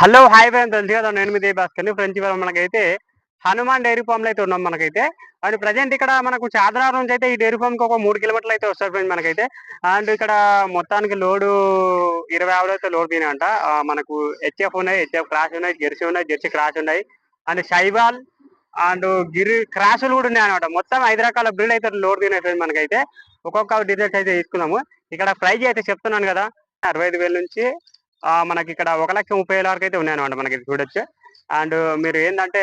Hello hi friends. తెలుసు కదా నేను మీ భాస్కర్. ఫ్రెండ్స్ ఇవాళ మనకైతే హనుమాన్ డైరీ ఫామ్లో అయితే ఉన్నాం మనకైతే. అండ్ ప్రజెంట్ ఇక్కడ మనకు చాదరార్ నుంచి అయితే ఈ డైరీ ఫామ్కి ఒక మూడు కిలోమీటర్లు అయితే వస్తారు ఫ్రెండ్స్ మనకైతే. అండ్ ఇక్కడ మొత్తానికి లోడు ఇరవై ఆవిడ అయితే లోడ్ తినంట మనకు హెచ్ఎఫ్ ఉన్నాయి. హెచ్ఎఫ్ క్రాస్ ఉన్నాయి. జెర్సీ ఉన్నాయి. జెర్సీ క్రాస్ ఉన్నాయి. అండ్ షైబాల్ అండ్ గిరి క్రాసులు కూడా ఉన్నాయి అనమాట మొత్తం ఐదు రకాల బ్రీడ్ అయితే లోడ్ తినాయి ఫ్రెండ్ మనకైతే. ఒక్కొక్క డీటెయిల్స్ అయితే తీసుకున్నాము. ఇక్కడ ప్రైజ్ అయితే చెప్తున్నాను కదా. అరవై ఐదు వేల నుంచి మనకి ఇక్కడ ఒక లక్ష ముప్పై వేల వరకు అయితే ఉన్నాయన్నమాట మనకి చూడొచ్చు. అండ్ మీరు ఏంటంటే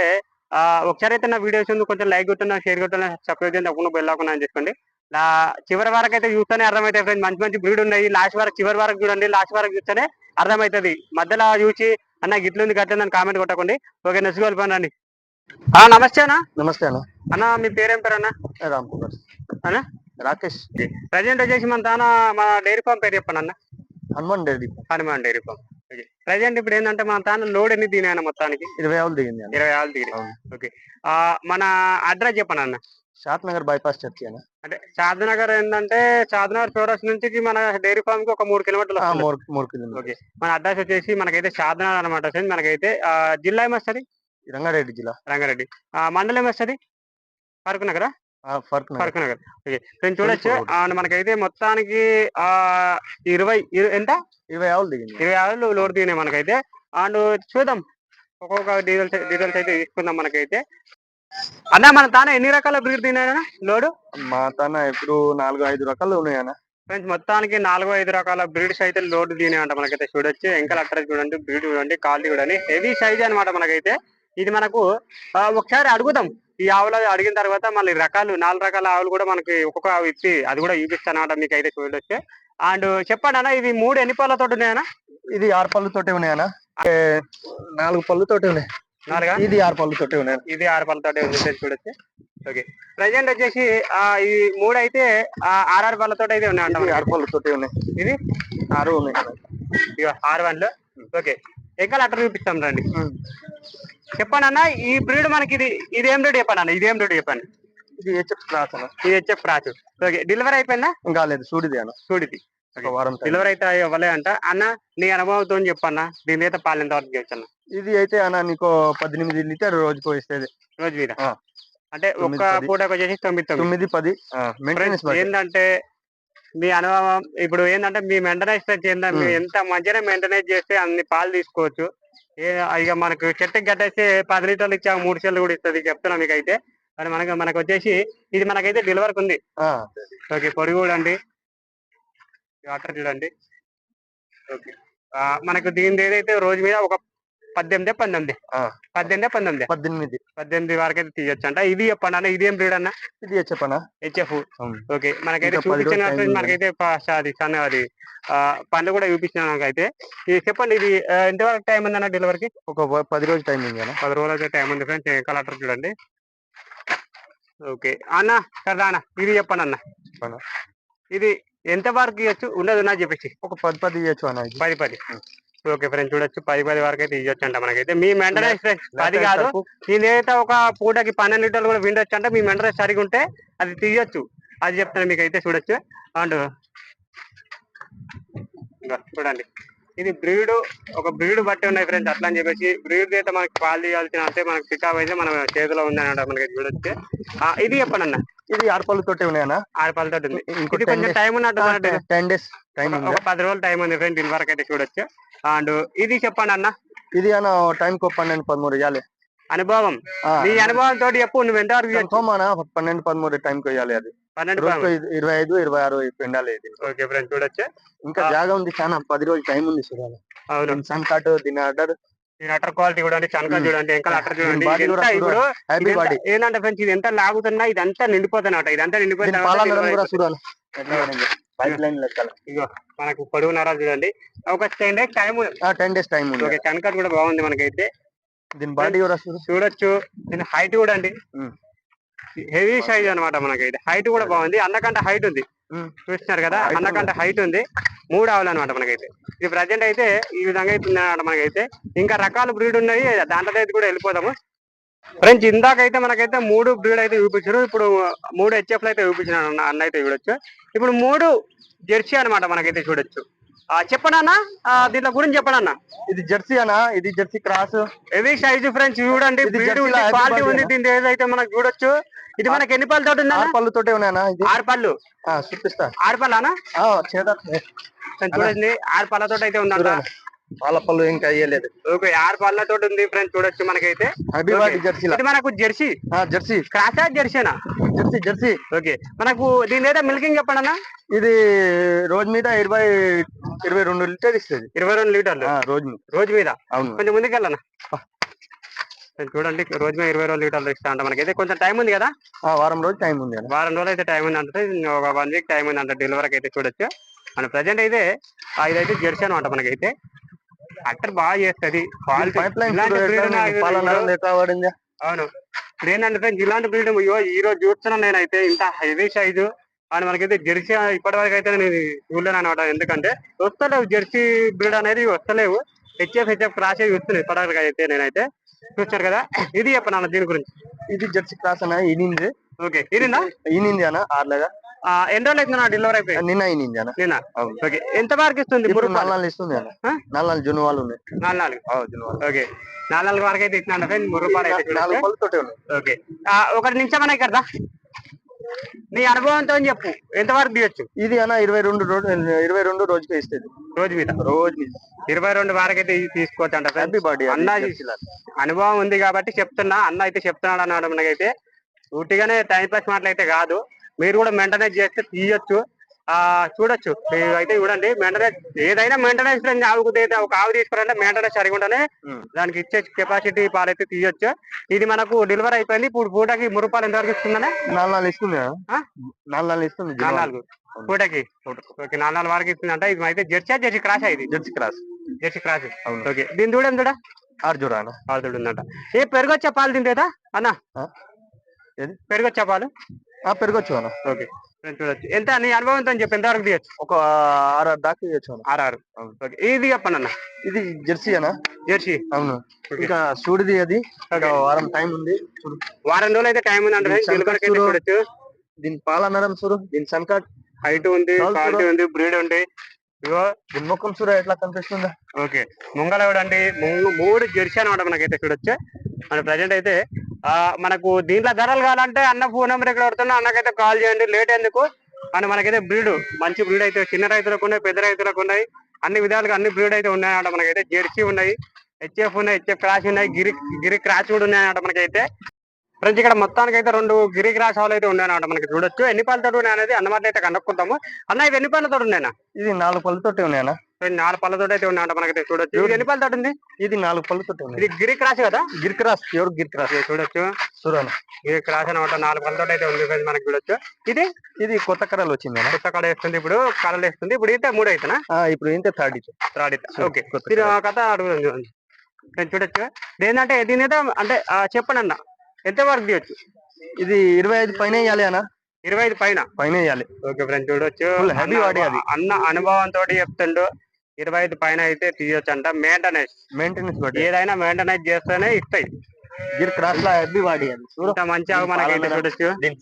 ఒకసారి అయితే నా వీడియోస్ ఉంది కొంచెం లైక్ కొట్టున్నా షేర్ కొట్టున్నా సబ్స్క్రైబ్ చేయండి తప్పకుండా వెళ్ళకుండా అని చెప్పండి నా చివరి వరకు అయితే చూస్తేనే అర్థమైతే ఫ్రెండ్స్ మంచి మంచి బ్రీడ్ ఉన్నాయి. లాస్ట్ వరకు చివరి వరకు చూడండి లాస్ట్ వరకు చూస్తేనే అర్థమవుతుంది మధ్యలో చూసి అన్న గిట్లుంది గట్లుంది కామెంట్ కొట్టకండి. ఓకే వెళ్ళిపోనండి ఆ నమస్తే అన్న. నమస్తే అన్న. అన్న మీ పేరేం పేరు అన్న? రామ్ కుమార్. అన్న? రాకేష్. ప్రజెంట్ వచ్చేసి మన తాన మన డైరీ ఫామ్ పేరు చెప్పండి అన్న. Hanuman dairy Hanuman dairy farm. Okay. Present ఇప్పుడు ఏంటంటే మన తాన లోడ్ ఎన్ని తినాయన్న మొత్తానికి? ఇరవై ఆవులు దిగింది ఇరవై ఆరు దిగినాయి. ఓకే. మన అడ్రస్ చెప్పండి అన్న? షాద్ నగర్ బైపాస్ చర్చి అన్న. అంటే షాద్నగర్ ఏంటంటే షాద్నగర్ చౌరస్ నుంచి మన డైరీ ఫామ్కి ఒక మూడు కిలోమీటర్లు. మూడు కిలోమీటర్ ఓకే. మన అడ్రస్ వచ్చేసి మనకైతే షాద్నగర్ అనమాట ఫ్రెండ్. మనకైతే జిల్లా ఏమొస్తుంది రంగారెడ్డి జిల్లా. రంగారెడ్డి. మండలం ఏమొస్తుంది ఫరూక్ నగరా? ఫర్క్ నగర్ ఓకే. ఫ్రెండ్ చూడొచ్చు. మనకైతే మొత్తానికి ఆ ఇరవై ఇరు- ఎంత? ఇరవై ఆవులు దిగింది. ఇరవై ఆరు లోడ్ దిగినాయి మనకైతే. అండ్ చూద్దాం. ఒక్కొక్క డీటెయిల్స్ డీటెయిల్స్ అయితే తీసుకుందాం మనకైతే. అన్న మన తానే ఎన్ని రకాల బ్రీడ్ తిన్నాయన లోడు? మా తన ఇప్పుడు నాలుగు ఐదు రకాలు ఉన్నాయి అన్న. ఫ్రెండ్స్ మొత్తానికి నాలుగు ఐదు రకాల బ్రీడ్స్ అయితే లోడ్ తినేయంట మనకైతే చూడొచ్చు. ఇంకా అట్టర్ చూడండి బ్రీడ్ చూడండి క్వాలిటీ చూడండి. హెవీ సైజ్ అన్నమాట మనకైతే. ఇది మనకు ఒకసారి అడుగుదాం. ఈ ఆవులు అడిగిన తర్వాత మళ్ళీ రకాలు నాలుగు రకాల ఆవులు కూడా మనకి ఒక్కొక్క ఆవు ఇచ్చి అది కూడా చూపిస్తానమాట మీకు అయితే చూడొచ్చు. అండ్ చెప్పండి అన్న ఇవి మూడు ఎన్ని పళ్ళతో ఉన్నాయన్న ఇది ఆరు పళ్ళుతోటే ఉన్నాయి అన్న. ఏ, నాలుగు పళ్ళుతోటే ఉన్నాయి. నాలుగా? ఇది ఆరు పళ్ళుతోటే ఉన్నాయి. ఇది ఆరు పళ్ళతోటే ఉంది ఫ్రెండ్స్ చూడొచ్చు. ఓకే. ప్రజెంట్ వచ్చేసి ఆ ఈ మూడు అయితే ఆ, ఆరారు పళ్ళతో అయితే మనకి. ఆరు పళ్ళుతోటే ఉన్నాయి. ఇది? ఆరు ఉన్నాయి. ఇగో ఆరు వన్లు ఓకే. ఇంకా అట్లా చూపిస్తాం రండి. చెప్పండి అన్న ఈ బ్రీడ్ మనకి ఇది ఇది ఏం రేటు చెప్పండి అన్న ఇది ఏం రేటు చెప్పండి. ఇది హెచ్ఎఫ్ క్లాస్ అన్న. ఇది వచ్చే ప్రాచు ఓకే డెలివరీ అయిపోయిందా? ఇంకా లేదు సూడిది అన్న. చూడిది ఒక వారం. డెలివరీ అయితే ఇవ్వలే అంట. అన్న నీ అనుభవంతో చెప్పన్న దీని అయితే పాలు ఎంత వరకు చేయొచ్చు అన్న? ఇది అయితే అన్న నీకు పద్దెనిమిది లీటర్ రోజుకు ఇస్తుంది రోజు మీద. అంటే ఒక్క. పూటకు వచ్చేసి తొమ్మిది తొమ్మిది. పది. ఏంటంటే మీ అనుభవం ఇప్పుడు ఏంటంటే మీ మెయింటెనెన్స్. ఎంత మంచిగా మెయింటెనెన్స్ చేస్తే అన్ని పాలు తీసుకోవచ్చు. ఇక మనకు చెట్టుకి గట్టేసి పది లీటర్లు ఇచ్చా మూడు చెల్లు కూడా ఇస్తుంది చెప్తున్నా మీకు అయితే కానీ మనకు మనకు వచ్చేసి ఇది మనకైతే డెలివరీకి ఉంది ఓకే పొడి చూడండి వాటర్ చూడండి. ఓకే. మనకు దీని ఏదైతే రోజు మీద ఒక పద్దెనిమిది పంతొమ్మిది. పద్దెనిమిది పంతొమ్మిది. పద్దెనిమిది. పద్దెనిమిది వరకు అయితే తీయొచ్చు అంట ఇది చెప్పండి అన్న ఇది ఏం బ్రీడ్ అన్న? ఇది హెచ్ఎఫ్ అన్న. హెచ్ఎఫ్. ఓకే. మనకైతే చూపించిన ఉంది. మనకైతే అది సన్న అది పండ్లు కూడా చూపించిన నాకైతే. ఇది చెప్పండి ఇది ఎంతవరకు టైం ఉందన్న డెలివరీకి? ఒక పది రోజులు టైం ఉంది అన్న. పది రోజులు అయితే టైం ఉంది ఫ్రెండ్స్. కలెక్టర్ చూడండి. ఓకే. అన్న సరదా అన్న ఇది చెప్పండి అన్న. అన్న. ఇది ఎంత వరకు ఇవ్వచ్చు ఉన్నది ఉన్నది చెప్పేసి. ఒక పది పది ఇవ్వచ్చు అన్న. పది పది. ఓకే ఫ్రెండ్స్ చూడొచ్చు. పది పది వరకు అయితే ఇవ్వచ్చు అంట మనకైతే మీ మెయింటెనెన్స్ పది కాదు. నేనైతే ఒక పూటకి పన్నెండు లీటర్లు కూడా విండొచ్చు అంటే మీ మెయింటెనెన్స్ సరిగా ఉంటే అది తీయొచ్చు. అది చెప్తాను మీకు అయితే చూడొచ్చు. అండ్ చూడండి. ఇది బ్రీడ్ ఒక బ్రీడ్ బట్టి ఉన్నాయి ఫ్రెండ్స్ అట్లా అని చెప్పేసి. బ్రీడ్ అయితే మనకి పాలు తీయాల్సిన అంటే మనకి పికప్ అయితే మన చేతిలో ఉంది అనమాట మనకి చూడొచ్చు ఇది చెప్పండి అన్న. ఇది ఆరు పళ్ళతోటే ఉన్నాయి అన్న ఆరు పాలతో ఉంది. ఇంకో ఇది 10 కొంచెం టైం ఉన్నట్టు టెన్ డేస్ టైం ఒక- పది రోజులు టైం ఉంది ఫ్రెండ్ దీని వరకు అయితే చూడొచ్చు. అండ్ ఇది చెప్పండి అన్న. ఇది అన్న టైం కు పన్నెండు పదమూడు ఇవ్వాలి అనుభవం. నీ అనుభవం తోటి చెప్పు నువ్వు ఎంత వరకు పన్నెండు పదమూడు టైం కు ఇవ్వాలి అది. పన్నెండు ఇరవై ఐదు ఇరవై ఆరు ఎండాలి ఇది. ఓకే ఫ్రెండ్ చూడొచ్చు. ఇంకా జాగా ఉంది చాలా పది రోజులు టైం ఉంది చూడాలి. అవును. సన్ కార్ట్ దీని ఆర్డర్ దీని అటర్ క్వాలిటీ చూడండి చనక. చూడండి ఇంకా అటర్ చూడండి ఇప్పుడు ఏంటంటే ఫ్రెండ్స్ ఇది ఎంత లాగుతున్నా ఇదంతా నిండిపోతున్నమాట ఇదంతా లెక్కల ఇగో మనకు పొడుగు నరాలు చూడండి. ఒక ten days time ten days time okay Chanaka కూడా బాగుంది మనకైతే. దీని బాడీ కూడా చూడు. చూడొచ్చు. దీని హైట్ కూడా అండి. హెవీ సైజ్ అన్నమాట మనకైతే. హైట్ కూడా బాగుంది. అన్నకంటే హైట్ ఉంది. చూస్తున్నారు కదా? అన్నకంటే హైట్ ఉంది. మూడు ఆవులు అనమాట మనకైతే. ఇది ప్రజెంట్ అయితే ఈ విధంగా అయితే అన్నమాట మనకైతే. ఇంకా రకాల బ్రీడ్ ఉన్నాయి దాంట్లో అయితే కూడా వెళ్ళిపోదాము. ఫ్రెండ్స్ ఇందాకైతే మనకైతే మూడు బ్రీడ్ అయితే చూపించారు. ఇప్పుడు మూడు హెచ్ఎఫ్ అయితే చూపించినాడు అన్న అయితే చూడొచ్చు. ఇప్పుడు మూడు జెర్సీ అన్నమాట మనకైతే చూడొచ్చు. ఆ, చెప్పండి అన్న? ఆ, దీంట్లో గురించి చెప్పండి అన్న? ఇది జెర్సీ అన్న ఇది jersey cross. Heavy size friends చూడండి ఉంది క్వాలిటీ ఉంది. దీని ఏదైతే మనకు చూడొచ్చు ఇది మనకి ఎన్ని పళ్ళతో ఉంది ఆరు పళ్ళతోటే ఉన్నాయన్నా ఇది. ఆరు పళ్ళు. చూపిస్తా. ఆరు ఫ్రెండ్స్ చూడండి ఆరు పళ్ళతో అయితే చూడండి. వాళ్ళ పళ్ళు ఇంకా అయ్యలేదు. ఓకే ఆరు పళ్ళతో ఉంది ఫ్రెండ్స్ చూడొచ్చు మనకైతే. జెర్సీలా? ఇది మనకు జెర్సీ? జెర్సీ. క్రాసా జెర్సీనా? Jersey jersey. ఓకే. మనకు దీని ఏదో మిల్కింగ్ చెప్పండి ఇది రోజు మీద ఇరవై ఇరవై రెండు లీటర్ ఇస్తుంది. ఇరవై రెండు లీటర్లు? రోజు మీద. రోజు మీద? అవును. కొంచెం ముందుకెళ్ళనా? చూడండి రోజు మీద ఇరవై రెండు లీటర్లు ఇస్తా అంట మనకైతే. కొంచెం టైం ఉంది కదా? వారం రోజు టైం ఉంది వారం రోజులు అయితే టైం ఉంది అంటే ఒక వన్ వీక్ టైం ఉంది అంట డెలివరీకి అయితే చూడొచ్చు. మన ప్రజెంట్ అయితే ఇదైతే జెర్సీ అనమాట మనకైతే. అట్టర్ బాగా చేస్తుంది. అవును. ఇప్పుడు ఏంటంటే ఇలాంటి బ్రీడ్ ఈ రోజు చూస్తున్నాను నేనైతే. ఇంత హెవీ సైజు. అని మనకైతే జెర్సీ ఇప్పటి వరకు అయితే నేను చూడలేను అనమాట ఎందుకంటే వస్తలేవు జెర్సీ బ్రీడ్ అనేది వస్తలేవు. హెచ్ఎఫ్ హెచ్ఎఫ్ క్రాస్ చూస్తున్నాయి ఇప్పటివరకు అయితే నేనైతే. చూస్తారు కదా? ఇది చెప్పను దీని గురించి? ఇది జెర్సీ క్రాస్ అన్న ఈనింది ఓకే ఇదిందా ఈనింది అన్న ఆర్లగా ఆ, ఎన్ని రోజులు అవుతుంది డెలివరీ అయిపోయి? నిన్న ఈనింది అన్న. నిన్న? ఓకే ఎంత వరకు ఇస్తుంది ఇప్పుడు నాలుగు నాలుగు ఇస్తుంది అన్న? నాలుగు నాలుగు జున్ను వాళ్ళు ఉన్నాయి. నాలుగు నాలుగు? ఆ, జున్ను వాళ్ళు ఓకే నాలుగు నాలుగు వరకు అయితే ఇస్తున్నాను ఫ్రెండ్ మూడు రూపాయలు నాలుగు ఉన్నాయి. ఓకే. ఒకటి నిమిషం అన్న ఇక్కడ. నీ అనుభవంతో చెప్పు. ఎంత వరకు తీయొచ్చు? ఇది అన్న ఇరవై రెండు రోజు ఇరవై రెండు రోజుకి ఇస్తుంది రోజు మీద? రోజు మీద. ఇరవై రెండు వరకు అయితే తీసుకోవచ్చు అంట. హ్యాపీ బాడీ అన్న అనుభవం ఉంది కాబట్టి చెప్తున్నా. అన్న అయితే చెప్తున్నాడు అన్నాడు మనకైతే. ఉట్టిగానే టైం పాస్ మాటలైతే కాదు. మీరు కూడా మెయింటెనెన్స్ చేస్తే తీయొచ్చు. చూడొచ్చు. మీరు అయితే చూడండి మెయింటెనెన్స్ ఏదైనా మెయింటెనెన్స్ ఆవుకు ఒక ఆవు తీసుకురంటే మెయింటెనెన్స్ సరిగా ఉంటేనే దానికి ఇచ్చే కెపాసిటీ పాలైతే తీయొచ్చు. ఇది మనకు డెలివరీ అయిపోయింది. ఇప్పుడు పూటకి మూడు రూపాయలు ఎంతవరకు ఇస్తుందనే? నాలుగు నాలుగు ఇస్తుంది. ఆ? నాలుగు నాలుగు ఇస్తుంది నాలుగు పూటకి? ఓకే నాలుగు నాలుగు వరకు ఇస్తుందంట. ఇది అయితే జెర్సీ జెర్సీ క్రాస్ ఇది? Jersey cross. Jersey cross. Okay దీని దూడ ఎంత ఆర్జురా అన్న. పాలు ఉందంట. ఏ పెరుగొచ్చా పాలు తింటేదా అన్న. ఆ? పెరుగొచ్చా పాలు? ఆ, పెరగొచ్చు అన్న. ఓకే. చూడొచ్చు ఎంత? నీ అనుభవంతో చెప్పి. ఎంత వరకు తీయచ్చు? ఒక ఆరు ఆరు దాకా ఇవ్వచ్చు అన్న. ఆరు ఆరు. అవును. ఓకే. ఇది చెప్పండి అన్న ఇది జెర్సీ అన్న. జెర్సీ? అవును. ఇంకా చూడిది అది. వారం టైం ఉంది. వారం రోజులు అయితే టైం ఉంది అంటే. చూడొచ్చు. దీని పాలు అనడం చూడు. దీని సన్కట్ హైట్ ఉంది క్వాలిటీ. ఉంది బ్రీడ్ ఉంది. ఇగో. ముఖం చూడ ఎట్లా కనిపిస్తుందా. ఓకే. ముంగల చూడండి మూడు- జెర్సీ అనమాట మనకైతే చూడొచ్చు. మన ప్రజెంట్ అయితే మనకు దీంట్లో ధరలు కావాలంటే అన్న ఫోన్ నెంబర్ ఇక్కడ పడుతున్నా అన్నకైతే కాల్ చేయండి. లేట్ ఎందుకు? అని మనకైతే బ్రీడ్ మంచి బ్రీడ్ అయితే చిన్న రైతులకు ఉన్నాయి పెద్ద రైతులకు ఉన్నాయి. అన్ని విధాలుగా అన్ని బ్రీడ్ అయితే ఉన్నాయన్నమాట మనకైతే. జెర్సీ ఉన్నాయి హెచ్ఎఫ్ ఉన్నాయి హెచ్ఎఫ్ క్రాచ్ ఉన్నాయి గిరి గిరి క్రాచ్ కూడా ఉన్నాయన్నమాట మనకైతే. ఫ్రెండ్స్ ఇక్కడ మొత్తానికి అయితే రెండు గిరి క్రాస్ హాల్ అయితే ఉన్నాయన్నమాట మనకి చూడొచ్చు. ఎన్ని పళ్ళతో ఉన్నాయి అనేది అన్నమాట అయితే కనుక్కుంటాము అన్న ఇవి ఎన్ని పళ్ళతో ఉన్నాయన్నా? ఇది నాలుగు పళ్ళతోటే ఉన్నాయన్న. నాలుగు పళ్ళతో అయితే ఉన్నాయంట మనకైతే చూడొచ్చు. ఇది ఎన్ని పళ్ళతో ఉంది? ఇది నాలుగు పళ్ళతోటే ఉన్నాయి ఇది గిరి క్రాస్ కదా? Gir cross pure Gir cross చూడొచ్చు. చూడన్న. గిరి క్రాస్ అనమాట నాలుగు పళ్ళతో అయితే ఉంది friends మనకి చూడొచ్చు. ఇది? ఇది కొత్త కర్రలు వచ్చింది కొత్త కడ వేస్తుంది ఇప్పుడు కలర్ వేస్తుంది. ఇప్పుడు అయితే మూడు అవుతున్నా ఆ, ఇప్పుడు ఏంటి థర్డ్ థర్డ్ ఓకే. కథ అడుగుతుంది చూడొచ్చు. ఏంటంటే దీని అయితే అంటే చెప్పండి అన్న. ఎంత వరకు తీయొచ్చు? ఇది ఇరవై ఐదు పైన ఇవ్వాలి అన్న. ఇరవై ఐదు పైన? పైన ఇవ్వాలి ఓకే ఫ్రెండ్స్ చూడొచ్చు. అన్న body అది. అన్న అనుభవంతో చెప్తుండు ఇరవై ఐదు పైన అయితే తీయొచ్చు అంట మెయింటెనెన్స్ మెయింటెనెన్స్ బట్టి ఏదైనా మెయింటెనెన్స్ చేస్తేనే ఇస్తాయి. గిర్ క్రాస్ లా హెవీ బాడీ అది. చూడు. ఇంత మంచి ఆవు మనకైతే పాలన. చూడొచ్చు. దీని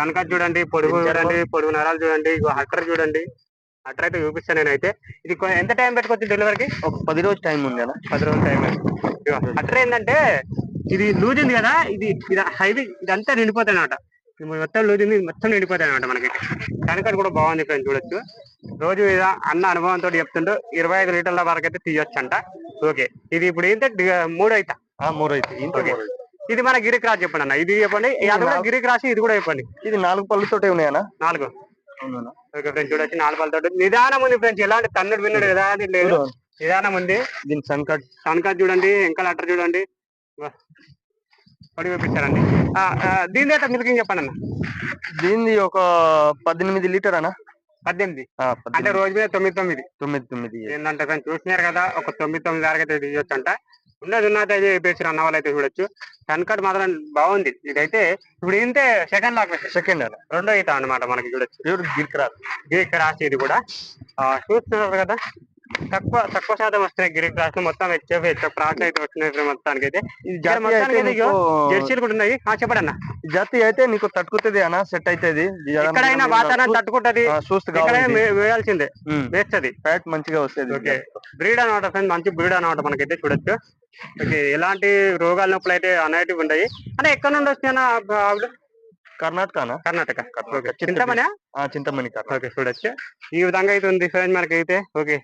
సన్కట్ చూడండి పొడుగు చూడండి పొడుగు నరాలు చూడండి ఇగో అట్టర్ చూడండి. అట్టర్ అయితే చూపిస్తాను నేనైతే. ఇది ఎంత టైం పెట్టుకోవచ్చు డెలివరీకి ఒక పది రోజు టైం ఉంది అన్న. పది రోజులు టైం అట్టర్ ఏంటంటే ఇది లూజ్ ఉంది కదా ఇది ఇది హైవీ ఇదంతా నిండిపోతాయి అనమాట మొత్తం లూజ్ ఉంది మొత్తం నిండిపోతాయి అనమాట మనకి. కనకట్ కూడా బాగుంది ఫ్రెండ్స్ చూడొచ్చు. రోజు మీద అన్న అనుభవంతో చెప్తుంటూ ఇరవై ఐదు లీటర్ల వరకు అయితే తీయొచ్చు అంట ఓకే ఇది ఇప్పుడు ఏంటంటే మూడు అయితే మూడు అయితే. ఇది మన గిరి క్రాస్ చెప్పండి అన్న. ఇది చెప్పండి. అది కూడా గిరి క్రాస్ ఇది కూడా చెప్పండి. ఇది నాలుగు పళ్ళతోటే ఉన్నాయన్న నాలుగు. ఓకే ఫ్రెండ్స్ చూడొచ్చు. నాలుగు పళ్ళతో నిదానం ఉంది ఫ్రెండ్స్ ఎలాంటి తన్నుడు విన్నుడు ఎలాంటి లేదు. నిదానం ఉంది. దీని సన్కట్ కనకాజ్ చూడండి ఇంకా అట్టర్ చూడండి. పడి ఆ, దీని అయితే మిల్కింగ్ చెప్పండి అన్న దీనిది ఒక పద్దెనిమిది లీటర్ అన్న. పద్దెనిమిది? అంటే. రోజు మీద తొమ్మిది తొమ్మిది? తొమ్మిది తొమ్మిది ఏంటంటే ఫ్రెండ్స్ చూసినారు కదా ఒక తొమ్మిది తొమ్మిది వరకు అయితే తీయొచ్చు అంట ఉన్నది ఉన్నది అయితే చెప్పేసి అన్న వాళ్ళు అయితే చూడొచ్చు కనకట్ మాత్రం బాగుంది. ఇదైతే ఇప్పుడు ఏంటే సెకండ్ లాక్ సెకండ్ రెండో అయితే అన్నమాట మనకి చూడొచ్చు. గిర్ క్రాస్ రాసి ఇది కూడా. చూస్తున్నారు కదా. తక్కువ తక్కువ శాతం వస్తున్నాయి గిరి క్రాస్ మొత్తం హెచ్ఎఫ్ హెచ్ఎఫ్ క్రాస్ అయితే వస్తున్నాయి మొత్తానికి అయితే అయితే జెర్సీలు కూడా ఉన్నాయి. ఆ, చెప్పండి అన్న ఈ జాతి అయితే నీకు తట్టుకుతుంది అన్న సెట్ అవుతుంది ఎక్కడైనా వాతావరణం తట్టుకుంటది. చూస్తూ ఎక్కడైనా వేయాల్సిందే. వేస్తుంది. ఫ్యాట్ మంచిగా వస్తుంది ఓకే. బ్రీడ్ అనమాట ఫ్రెండ్ మంచి బ్రీడ్ అనమాట మనకైతే చూడొచ్చు. ఓకే ఎలాంటి రోగాల నొప్పులు అయితే అనేటివి ఉన్నాయి అంటే ఎక్కడ నుండి వస్తున్నాయన్న ఆవిడ కర్ణాటక ఆ, చింతమణి కర్ణాటక. ఓకే చూడొచ్చు. ఈ విధంగా అయితే ఉంది ఫ్రెండ్ మనకైతే. ఓకే.